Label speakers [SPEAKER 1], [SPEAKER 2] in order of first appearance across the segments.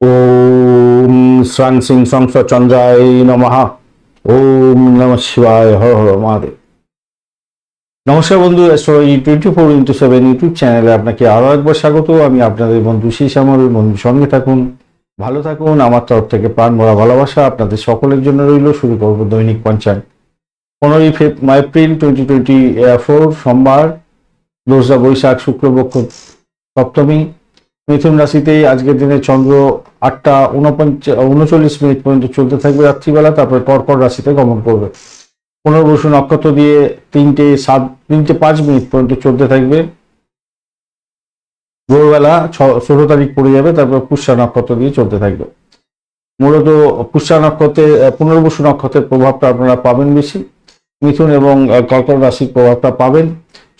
[SPEAKER 1] ওম শ্রাং সিং সংস চন্দ্রায় নমঃ। ওম নম শিবায়, হর হর মহাদেব। নমস্কার বন্ধু astrology twenty four into seven YouTube চ্যানেলে আপনাকে আরও একবার স্বাগত। আমি আপনাদের বন্ধু শ্যামল বন্ধু সঙ্গে থাকুন। ভালো থাকুন। আমার তরফ থেকে প্রাণ ভরা ভালোবাসা আপনাদের সকলের জন্য রইল। শুরু করব দৈনিক পঞ্চায়েত পনেরোই Feb April twenty twenty four সোমবার। দোসরা বৈশাখ, শুক্লপক্ষ, সপ্তমী। মিথুন রাশিতে আজকের দিনে চন্দ্র আটটা উনপঞ্চাশ উনচল্লিশ মিনিট পর্যন্ত চলতে থাকবে রাত্রিবেলা, তারপরে কর্কট রাশিতে গমন করবে। পুনর্বসু নক্ষত্র দিয়ে তিনটে সাত তিনটে পাঁচ মিনিট পর্যন্ত চলতে থাকবে। ভোরবেলা ছ ষোলো তারিখ পড়ে যাবে, তারপর পুষ্যা নক্ষত্র দিয়ে চলতে থাকবে। মূলত পুষ্যা নক্ষত্রে পুনর্বসু নক্ষত্রের প্রভাবটা আপনারা পাবেন বেশি। মিথুন এবং কর্কট রাশির প্রভাবটা পাবেন।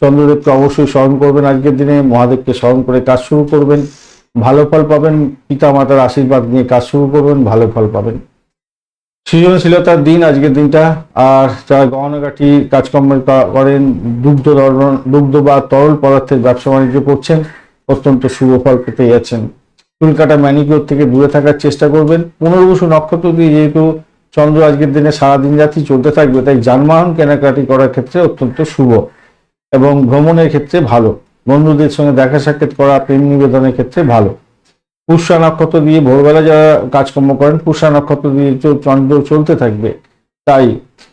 [SPEAKER 1] চন্দ্রদেবকে অবশ্যই স্মরণ করবেন আজকের দিনে। মহাদেবকে স্মরণ করে কাজ শুরু করবেন। ভালো ফল পাবেন পিতা মাতার আশীর্বাদ নিয়ে কাজ শুরু করবেন, ভালো ফল পাবেন। সৃজনশীলতার দিন, আজকের দিনটা। আর যারা গহনাগাঠি কাজকর্ম করেন, দুগ্ধ ধরন- দুগ্ধ বা তরল পদার্থের ব্যবসা বাণিজ্য করছেন, অত্যন্ত শুভ ফল পেতে যাচ্ছেন। চুল কাটা ম্যানিকিওর থেকে দূরে থাকার চেষ্টা করবেন। পুনর্বসু নক্ষত্র দিয়ে যেহেতু চন্দ্র আজকের দিনে সারাদিন রাতি চলতে থাকবে, তাই যানবাহন কেনাকাটি করার ক্ষেত্রে অত্যন্ত শুভ এবং ভ্রমণের ক্ষেত্রে ভালো। বন্ধুদের সঙ্গে দেখা সাক্ষাৎ করা, প্রেম নিবেদনের ক্ষেত্রে ভালো। পুষ্যা নক্ষত্র দিয়ে ভোরবেলা যারা কাজকর্ম করেন পুষ্যা নক্ষত্র দিয়ে চন্দ্র চলতে থাকবে। তাই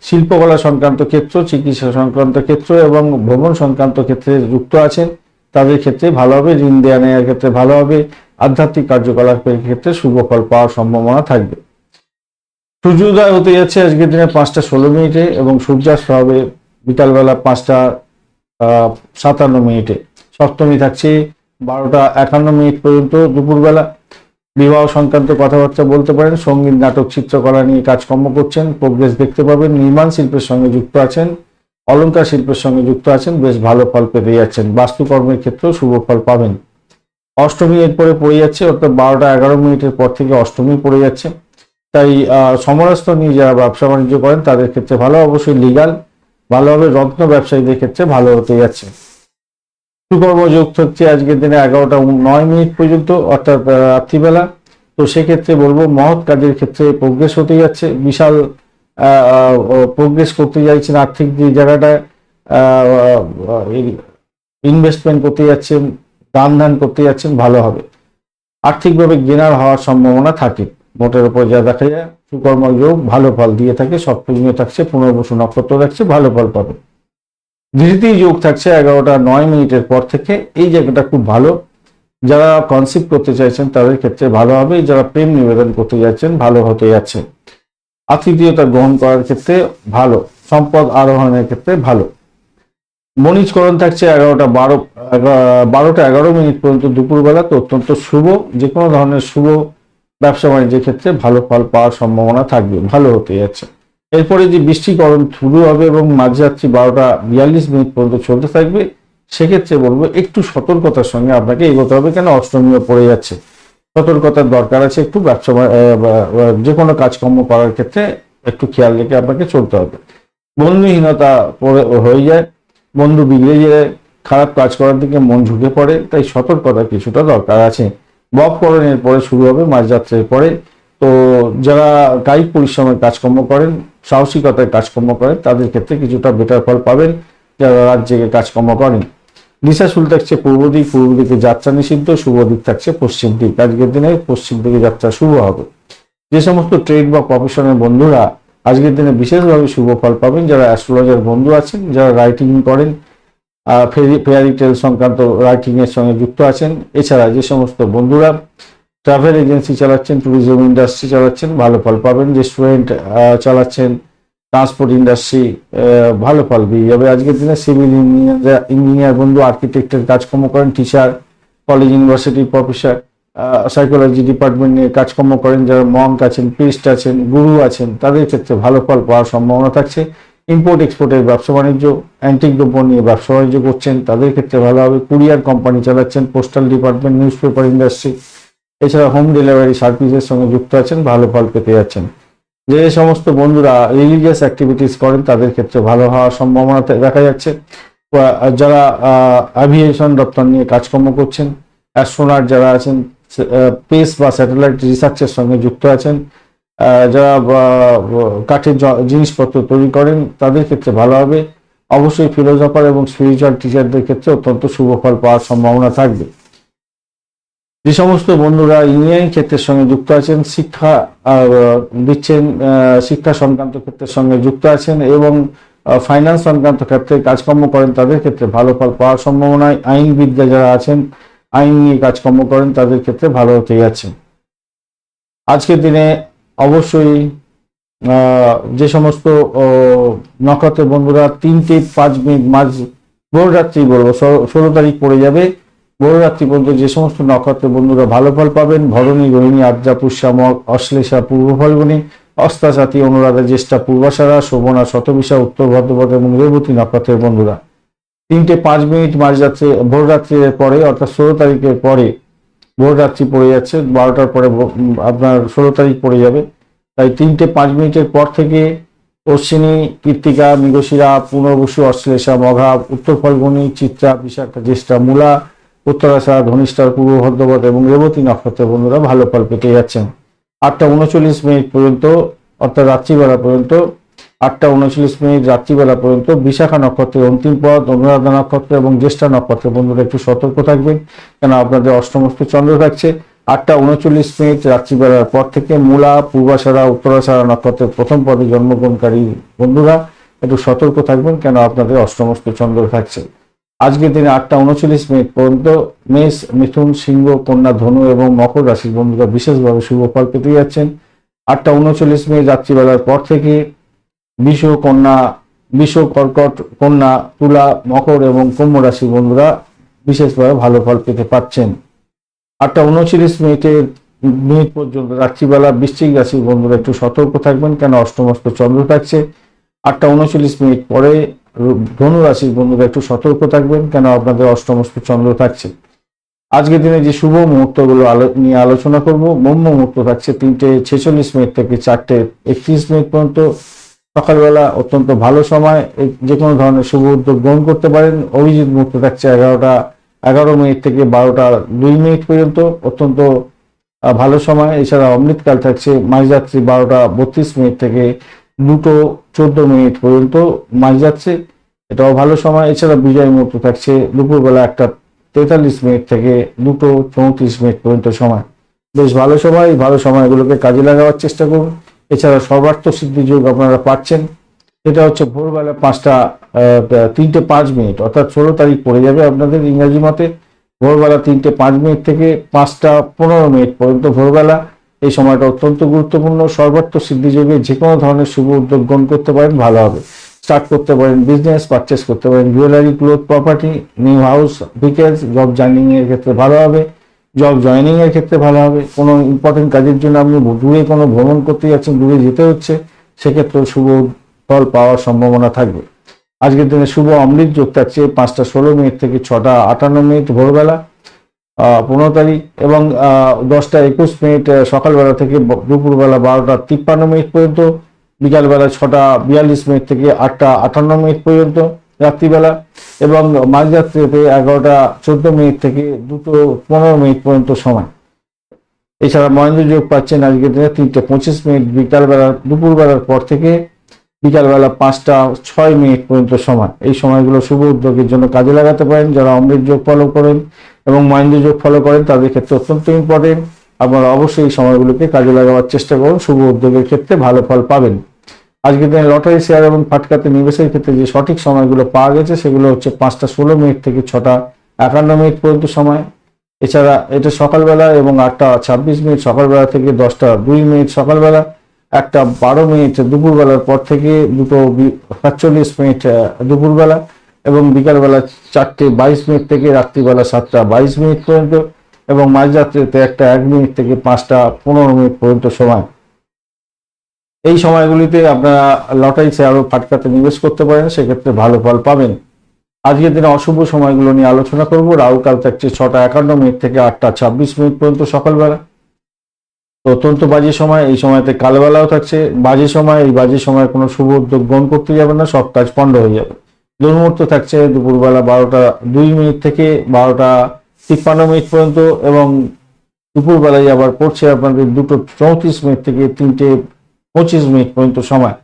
[SPEAKER 1] শিল্পকলা সংক্রান্ত ক্ষেত্র, চিকিৎসা সংক্রান্ত ক্ষেত্র এবং ভ্রমণ সংক্রান্ত ক্ষেত্রে যুক্ত আছেন। তাদের ক্ষেত্রে ভালো হবে, ঋণ দেওয়া নেওয়ার ক্ষেত্রে ভালো হবে, আধ্যাত্মিক কার্যকলাপের ক্ষেত্রে শুভ ফল পাওয়ার সম্ভাবনা থাকবে। সূর্যোদয় হতে যাচ্ছে আজকের দিনে পাঁচটা ষোলো মিনিটে এবং সূর্যাস্ত হবে বিকালবেলা পাঁচটা সাতান্ন মিনিটে। সপ্তমী থাকছে, বারোটা একান্ন মিনিট পর্যন্ত দুপুরবেলা। বিবাহ সংক্রান্ত কথাবার্তা বলতে পারেন, সংগীত, নাটক, চিত্রকলা নিয়ে কাজকর্ম করছেন প্রোগ্রেস দেখতে পাবেন, নির্মাণ শিল্পের সঙ্গে যুক্ত আছেন অলঙ্কার শিল্পের সঙ্গে যুক্ত আছেন, বেশ ভালো ফল পেতে যাচ্ছেন। বাস্তুকর্মের ক্ষেত্রেও শুভ ফল পাবেন। অষ্টমী এরপরে পড়ে যাচ্ছে, অর্থাৎ বারোটা এগারো মিনিটের পর থেকে অষ্টমী পড়ে যাচ্ছে। তাই সমরাস্ত নিয়ে যারা ব্যবসা বাণিজ্য করেন, তাদের ক্ষেত্রে ভালো, অবশ্যই লিগাল ভালোভাবে রত্ন ব্যবসায়ীদের ক্ষেত্রে ভালো হতে যাচ্ছে। যোগ হচ্ছে আজকের দিনে এগারোটা নয় মিনিট পর্যন্ত, অর্থাৎ রাত্রিবেলা। তো সেক্ষেত্রে বলব, মহৎ কাজের ক্ষেত্রে প্রোগ্রেস হতে যাচ্ছে। বিশাল প্রোগ্রেস করতে যাচ্ছেন আর্থিক যে জায়গাটায় ইনভেস্টমেন্ট করতে যাচ্ছেন, দান ধান করতে যাচ্ছেন, ভালো হবে। আর্থিকভাবে গেনার হওয়ার সম্ভাবনা থাকে। মোটের উপর যা দেখা যায় সুকর্ম যোগ ভালো ফল দিয়ে থাকে, সব সপ্তমীয় থাকছে পুনর্বসু নক্ষত্র থাকছে ভালো ফল পাবে। ধৃতি যোগ থাকছে এগারোটা নয় মিনিটের পর থেকে। এই জায়গাটা খুব ভালো। যারা কনসিপ্ট করতে চাইছেন তাদের ক্ষেত্রে ভালো হবে। যারা প্রেম নিবেদন করতে যাচ্ছেন, ভালো হতে যাচ্ছে। আতিথেয়তা গ্রহণ করার ক্ষেত্রে ভালো। সম্পদ আরোহণের ক্ষেত্রে ভালো। বণিজকরণ থাকছে এগারোটা বারো বারোটা এগারো মিনিট পর্যন্ত দুপুরবেলা তো অত্যন্ত শুভ। যে কোনো ধরনের শুভ ব্যবসা বাণিজ্যের ক্ষেত্রে ভালো ফল পাওয়ার সম্ভাবনা থাকবে। ভালো হতে যাচ্ছে। এরপরে যে বৃষ্টিকরণ শুরু হবে এবং মাঝরাত্রি বারোটা বিয়াল্লিশ মিনিট পর্যন্ত চলতে থাকবে, সেক্ষেত্রে বলব একটু সতর্কতার সঙ্গে আপনাকে এগোতে হবে, কেন অষ্টমীও পড়ে যাচ্ছে। সতর্কতার দরকার আছে একটু ব্যবসা যে কোনো কাজকর্ম করার ক্ষেত্রে একটু খেয়াল রেখে আপনাকে চলতে হবে। বন্ধুহীনতা হয়ে যায়, বন্ধু বিগড়ে যায়, খারাপ কাজ করার দিকে মন ঝুঁকে পড়ে, তাই সতর্কতা কিছুটা দরকার আছে। বককরণের পরে শুরু হবে, মাঝরাত্রের পরে। তো যারা কায়িক পরিশ্রমের কাজকর্ম করেন সাহসিকতার কাজকর্ম করেন তাদের ক্ষেত্রে কিছুটা বেটার ফল পাবেন যারা রাত জেগে কাজকর্ম করেন। দিশা শুল থাকছে পূর্ব দিক, পূর্ব দিকে যাত্রা নিষিদ্ধ, শুভ দিক থাকছে পশ্চিম দিক। আজকের দিনে পশ্চিম দিকে যাত্রা শুভ হবে। যে সমস্ত ট্রেড বা প্রফেশনের বন্ধুরা আজকের দিনে বিশেষভাবে শুভ ফল পাবেন, যারা অ্যাস্ট্রোলজার বন্ধু আছেন, যারা রাইটিং করেন ফেয়ারি টেল সংক্রান্ত রাইটিং এর সঙ্গে যুক্ত আছেন, এছাড়া যে সমস্ত বন্ধুরা ট্রাভেল এজেন্সি চালাচ্ছেন ট্যুরিজম ইন্ডাস্ট্রি চালাচ্ছেন, ভালো ফল পাবেন। রেস্টুরেন্ট চালাচ্ছেন ট্রান্সপোর্ট ইন্ডাস্ট্রি ভালো ফল পেয়ে যাবে। আজকের দিনে সিভিল ইঞ্জিনিয়ার ইঞ্জিনিয়ার বন্ধু আর্কিটেক্টের কাজকর্ম করেন teacher college university professor psychology department নিয়ে কাজকর্ম করেন, যারা মঙ্ক আছেন প্রিস্ট আছেন গুরু আছেন, তাদের ক্ষেত্রে ভালো ফল পাওয়ার সম্ভাবনা থাকছে। ইম্পোর্ট এক্সপোর্টের ব্যবসা বাণিজ্য অ্যান্টিক দ্রব্য নিয়ে ব্যবসা বাণিজ্য করছেন, তাদের ক্ষেত্রে ভালো হবে। কুরিয়ার কোম্পানি চালাচ্ছেন postal department newspaper industry এছাড়া হোম ডেলিভারি সার্ভিসের সঙ্গে যুক্ত আছেন, ভালো ফল পেতে যাচ্ছেন। যে সমস্ত বন্ধুরা রিলিজিয়াস অ্যাক্টিভিটিস করেন, তাদের ক্ষেত্রে ভালো হওয়ার সম্ভাবনা দেখা যাচ্ছে। যারা অ্যাভিয়েশন দপ্তর নিয়ে কাজকর্ম করছেন অ্যাস্ট্রোনাট যারা আছেন স্পেস বা স্যাটেলাইট রিসার্চের সঙ্গে যুক্ত আছেন যারা কাঠের জিনিসপত্র তৈরি করেন, তাদের ক্ষেত্রে ভালো হবে। অবশ্যই ফিলোজফার এবং স্পিরিচুয়াল টিচারদের ক্ষেত্রে অত্যন্ত শুভ ফল পাওয়ার সম্ভাবনা থাকবে। যে সমস্ত বন্ধুরা ইঞ্জিনিয়ারিং ক্ষেত্রের সঙ্গে যুক্ত আছেন, শিক্ষা দিচ্ছেন শিক্ষা সংক্রান্ত ক্ষেত্রের সঙ্গে যুক্ত আছেন এবং ফাইন্যান্স সংক্রান্ত ক্ষেত্রে কাজকর্ম করেন, তাদের ক্ষেত্রে ভালো ফল পাওয়ার সম্ভাবনায় আইনবিদ্যা যারা আছেন, আইন নিয়ে কাজকর্ম করেন, তাদের ক্ষেত্রে ভালো হতে যাচ্ছে। আজকের দিনে অবশ্যই যে সমস্ত নক্ষত্রের বন্ধুরা তিনটে পাঁচ মিনিট মাঝ ভোর রাত্রি বলব, ষোলো- ষোলো তারিখ পড়ে যাবে। রাত্রি পর্যন্ত যে সমস্ত নক্ষত্রের বন্ধুরা ভালো ফল পাবেন, ভরণী রোহিণী আদ্রা পুষ্যা মগ অশ্লেষা, পূর্ব ফলগুনি, অস্তাসাথী, অনুরাধা, জ্যেষ্ঠা, পূর্বাশারা, শোভনা, শতবিশা, উত্তর ভদ্রপদ এবং রেবতী নক্ষত্রের বন্ধুরা। তিনটে পাঁচ মিনিট মাঝরাত্রে ভোর রাত্রির পরে, অর্থাৎ ষোলো তারিখের পরে, ভোররাত্রি পড়ে যাচ্ছে, বারোটার পরে আপনার ষোলো তারিখ পড়ে যাবে। তাই তিনটে পাঁচ মিনিটের পর থেকে অশ্বিনী কৃত্তিকা মৃগশিরা, পুনর্বসু, অশ্লেষা, মঘা, উত্তর ফলগুনি, চিত্রা, বিশাখা, জ্যেষ্ঠা, মূলা উত্তরাশা ধনিষ্ঠার পূর্ব ভদ্রপদ এবং রেবতী নক্ষত্রের বন্ধুরা ভালো ফল পেতে যাচ্ছেন। আটটা উনচল্লিশ মিনিট পর্যন্ত, অর্থাৎ রাত্রিবেলা পর্যন্ত, আটটা উনচল্লিশ মিনিট রাত্রিবেলা পর্যন্ত বিশাখা নক্ষত্রের অন্তিম পদ অনুরাধা নক্ষত্র এবং জ্যেষ্ঠা নক্ষত্রের বন্ধুরা একটু সতর্ক থাকবেন, কেন আপনাদের অষ্টমস্ত চন্দ্র থাকছে। আটটা উনচল্লিশ মিনিট রাত্রিবেলার পর থেকে মূলা, পূর্বাশারা, উত্তরাশারা নক্ষত্রের প্রথম পদে জন্মগ্রহণকারী বন্ধুরা একটু সতর্ক থাকবেন, কেন আপনাদের অষ্টমস্ত চন্দ্র থাকছে। আজকের দিনে আটটা উনচল্লিশ মিনিট পর্যন্ত মেষ, মিথুন, সিংহ, কন্যা, ধনু এবং মকর রাশির বন্ধুরা বিশেষভাবে শুভ ফল পেতে যাচ্ছেন। আটটা উনচল্লিশ মিনিট রাত্রিবেলার পর থেকে বিষ, কন্যা, বিষ, কর্কট, কন্যা, তুলা, মকর এবং কুম্ভ রাশির বন্ধুরা বিশেষভাবে ভালো ফল পেতে পাচ্ছেন। আটটা উনচল্লিশ মিনিটের মিনিট পর্যন্ত রাত্রিবেলা বৃশ্চিক রাশির বন্ধুরা একটু সতর্ক থাকবেন, কেন অষ্টমস্ত চন্দ্র থাকছে। আটটা উনচল্লিশ মিনিট পরে র- ধনু রাশির বন্ধুরা একটু সতর্ক থাকবেন কেন আপনাদের অষ্টমস্ত চন্দ্র থাকছে। আজকের দিনে যে শুভ মুহূর্তগুলো নিয়ে আলোচনা করব, ব্রহ্ম মুহূর্ত থাকছে তিনটে ছেচল্লিশ মিনিট থেকে চারটে একত্রিশ মিনিট পর্যন্ত। সকালবেলা অত্যন্ত ভালো সময় যে কোনো ধরনের শুভ উদ্যোগ গ্রহণ করতে পারেন। অভিজিৎ মুহূর্ত থাকছে এগারোটা, এগারো মিনিট থেকে বারোটা দুই মিনিট পর্যন্ত, অত্যন্ত ভালো সময়। এছাড়া অমৃতকাল থাকছে মাঝরাত্রি বারোটা বত্রিশ মিনিট থেকে দুটো চোদ্দ মিনিট পর্যন্ত মাঝ যাচ্ছে। এটাও ভালো সময়। এছাড়া বিজয় মুহূর্ত থাকছে দুপুরবেলা একটা তেতাল্লিশ মিনিট থেকে দুটো চৌত্রিশ মিনিট পর্যন্ত সময়। বেশ ভালো সময়। ভালো সময়গুলোকে কাজে লাগাবার চেষ্টা করুন। এছাড়া সর্বার্থ সিদ্ধি যোগ আপনারা পাচ্ছেন। এটা হচ্ছে ভোরবেলা পাঁচটা তিনটে পাঁচ মিনিট। অর্থাৎ ষোলো তারিখ পড়ে যাবে আপনাদের ইংরাজি মতে। ভোরবেলা তিনটে পাঁচ মিনিট থেকে পাঁচটা পনেরো মিনিট পর্যন্ত ভোরবেলা। এই সময়টা অত্যন্ত গুরুত্বপূর্ণ। সর্বার্থ সিদ্ধি যোগে যে কোনো ধরনের শুভ উদ্যোগ গ্রহণ করতে পারেন, ভালো হবে। স্টার্ট করতে পারেন বিজনেস, পারচেস করতে পারেন jewellery cloth property new house vehicles job journeying এর ক্ষেত্রে ভালো হবে। জব জয়েনিং এর ক্ষেত্রে ভালো হবে। কোনো ইম্পর্টেন্ট কাজের জন্য আপনি দূরে কোনো ভ্রমণ করতে যাচ্ছেন, দূরে যেতে হচ্ছে সেক্ষেত্রে শুভ ফল পাওয়ার সম্ভাবনা থাকবে। আজকের দিনে শুভ অমৃত যোগ থাকছে পাঁচটা ষোলো মিনিট থেকে ছটা আটান্ন মিনিট ভোরবেলা। পনেরো তারিখ এবং দশটা একুশ মিনিট সকালবেলা থেকে দুপুরবেলা বারোটা তিপ্পান্ন মিনিট পর্যন্ত, বিকালবেলা ছটা বিয়াল্লিশ মিনিট থেকে আটটা আটান্ন মিনিট পর্যন্ত রাত্রিবেলা এবং মাঝরাত্রিতে এগারোটা চোদ্দ মিনিট থেকে দুটো পনেরো মিনিট পর্যন্ত সময়। এছাড়া মহেন্দ্র যোগ পাচ্ছেন আজকের দিনে তিনটে পঁচিশ মিনিট, বিকালবেলা, দুপুরবেলার পর থেকে বিকালবেলা পাঁচটা ছয় মিনিট পর্যন্ত সময়। এই সময়গুলো শুভ উদ্যোগের জন্য কাজে লাগাতে পারেন। যারা অমৃত যোগ ফলো করেন এবং মহেন্দ্র যোগ ফলো করেন, তাদের ক্ষেত্রে অত্যন্ত ইম্পর্টেন্ট আপনারা অবশ্যই এই সময়গুলোকে কাজে লাগাবার চেষ্টা করুন, শুভ উদ্যোগের ক্ষেত্রে ভালো ফল পাবেন। আজকের দিনে লটারি শেয়ার এবং ফাটকাতে নিবেশের ক্ষেত্রে যে সঠিক সময়গুলো পাওয়া গেছে, সেগুলো হচ্ছে পাঁচটা ষোলো মিনিট থেকে ছটা একান্ন মিনিট পর্যন্ত সময়। এছাড়া এটা সকালবেলা এবং আটটা ছাব্বিশ মিনিট সকালবেলা থেকে দশটা দুই মিনিট সকালবেলা, একটা বারো মিনিট দুপুরবেলার পর থেকে দুটো সাতচল্লিশ মিনিট দুপুরবেলা। এবং বিকালবেলা চারটে বাইশ মিনিট থেকে রাত্রিবেলা সাতটা বাইশ মিনিট পর্যন্ত এবং মাঝরাত্রিতে একটা এক মিনিট থেকে পাঁচটা পনেরো মিনিট পর্যন্ত সময়। এই সময়গুলিতে আপনারা লটারি শেয়ার ও ফাটকাতে নিবেশ করতে পারেন, সেক্ষেত্রে ভালো ফল পাবেন। আজকের দিনে অশুভ সময়গুলো নিয়ে আলোচনা করব। রাহুকাল থাকছে ছটা একান্ন মিনিট থেকে আটটা ছাব্বিশ মিনিট পর্যন্ত সকালবেলা। তো অত্যন্ত বাজে সময়, এই সময়তে কালবেলাও থাকছে। বাজে সময়, এই বাজে সময় কোনো শুভ উদ্যোগ গ্রহণ করতে যাবে না, সব কাজ পণ্ড হয়ে যাবে। দুর্মুহূর্ত থাকছে দুপুরবেলা বারোটা দুই মিনিট থেকে বারোটা তিপ্পান্ন মিনিট পর্যন্ত এবং দুপুরবেলায় আবার পড়ছে আপনাদের দুটো চৌত্রিশ মিনিট থেকে তিনটে পঁচিশ মিনিট পর্যন্ত সময়।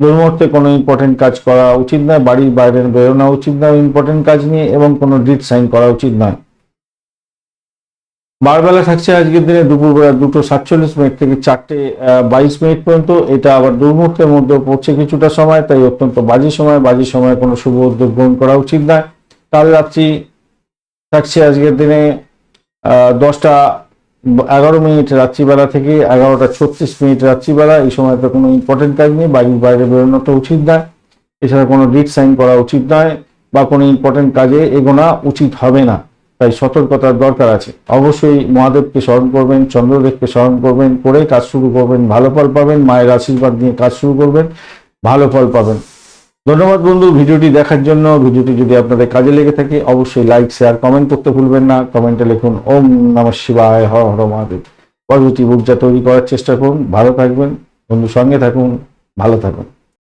[SPEAKER 1] দুর্মুহূর্তে কোনো ইম্পর্টেন্ট কাজ করা উচিত নয়, বাড়ির বাইরে বেরোনো উচিত নয় ইম্পর্টেন্ট কাজ নিয়ে এবং কোনো ডিট সাইন করা উচিত নয়। বারবেলা থাকছে আজকের দিনে দুপুরবেলা দুটো সাতচল্লিশ মিনিট থেকে চারটে বাইশ মিনিট পর্যন্ত। এটা আবার দুর্মুহূর্তের মধ্যে পড়ছে কিছুটা সময়, তাই অত্যন্ত বাজে সময়। বাজে সময় কোনো শুভ উদ্যোগ গ্রহণ করা উচিত নয়। কাল রাত্রি থাকছে আজকের দিনে দশটা এগারো মিনিট রাত্রিবেলা থেকে এগারোটা ছত্রিশ মিনিট রাত্রিবেলা। এই সময়তে কোনো ইম্পর্টেন্ট কাজ নেই বাড়ির বাইরে বেরোনো তো উচিত নয়। এছাড়া কোনো ডিট সাইন করা উচিত নয় বা কোনো ইম্পর্টেন্ট কাজে এগোনা উচিত হবে না। তাই সতর্কতার দরকার আছে। অবশ্যই মহাদেবকে স্মরণ করবেন, চন্দ্রদেবকে স্মরণ করবেন, করে কাজ শুরু করবেন, ভালো ফল পাবেন, মায়ের আশীর্বাদ নিয়ে কাজ শুরু করবেন, ভালো ফল পাবেন। ধন্যবাদ বন্ধু, ভিডিওটি দেখার জন্য। ভিডিওটি যদি আপনাদের কাজে লেগে থাকে, অবশ্যই লাইক শেয়ার কমেন্ট করতে ভুলবেন না। কমেন্টে লিখুন, ওম নমঃ শিবায়, হর হর মহাদেব। পজিটিভ ঊর্জা তৈরি করার চেষ্টা করুন। ভালো থাকবেন। বন্ধু সঙ্গে থাকুন, ভালো থাকুন।